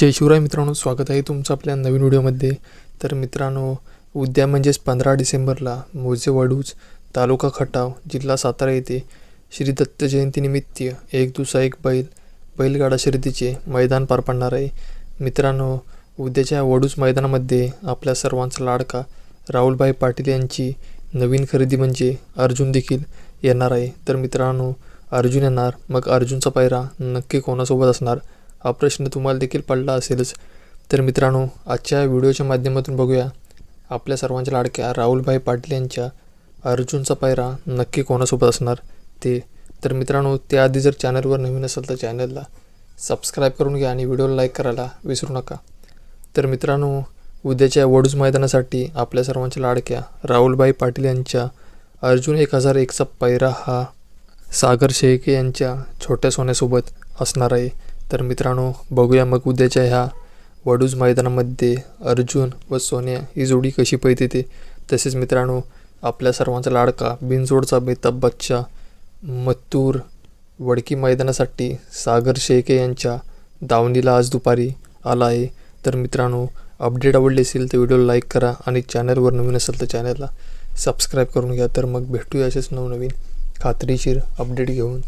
जय शिवराय मित्रांनो स्वागत आहे तुमचं आपल्या नवीन व्हिडिओमध्ये. तर मित्रांनो उद्या म्हणजेच पंधरा डिसेंबरला मोजे वडूज तालुका खटाव जिल्हा सातारा येथे श्री दत्त जयंतीनिमित्त एक दुसरा एक बैल बैलगाडा शर्यतीचे मैदान पार पडणार आहे. मित्रांनो उद्याच्या वडूज मैदानामध्ये आपल्या सर्वांचा लाडका राहुलभाई पाटील यांची नवीन खरेदी म्हणजे अर्जुन देखील येणार आहे. तर मित्रांनो अर्जुन येणार मग अर्जुनचा पायरा नक्की कोणासोबत असणार? हा प्रश्न तुम्हाला देखील पडला असेलच. तर मित्रांनो आजच्या व्हिडिओच्या माध्यमातून बघूया. आपल्या सर्वांच्या लाडक्या राहुलभाई पाटील यांच्या अर्जुनचा पायरा नक्की कोणासोबत असणार ते? तर मित्रांनो त्याआधी जर चॅनलवर नवीन असेल तर चॅनलला सबस्क्राईब करून घ्या आणि व्हिडिओला लाईक करायला विसरू नका. तर मित्रांनो उद्याच्या वडूज मैदानासाठी आपल्या सर्वांच्या लाडक्या राहुलभाई पाटील यांच्या अर्जुन एक हजार एकचा पैरा हा सागर शेळके यांच्या छोट्या सोन्यासोबत असणार आहे. तर मित्रांनो बघूया मग उद्याच्या ह्या वडूज मैदानामध्ये अर्जुन व सोन्या ही जोडी कशी पळते ते. तसेच मित्रांनो आपल्या सर्वांचा लाडका बिनजोडचा बेताब बच्चा मत्तूर वडकी मैदानासाठी सागर शेके यांच्या दावणीला आज दुपारी आला आहे. तर मित्रांनो अपडेट आवडली असेल तर व्हिडिओला लाईक करा आणि चॅनलवर नवीन असेल तर चॅनलला सबस्क्राईब करून घ्या. तर मग भेटूया असेच नवनवीन खात्रीशीर अपडेट घेऊन.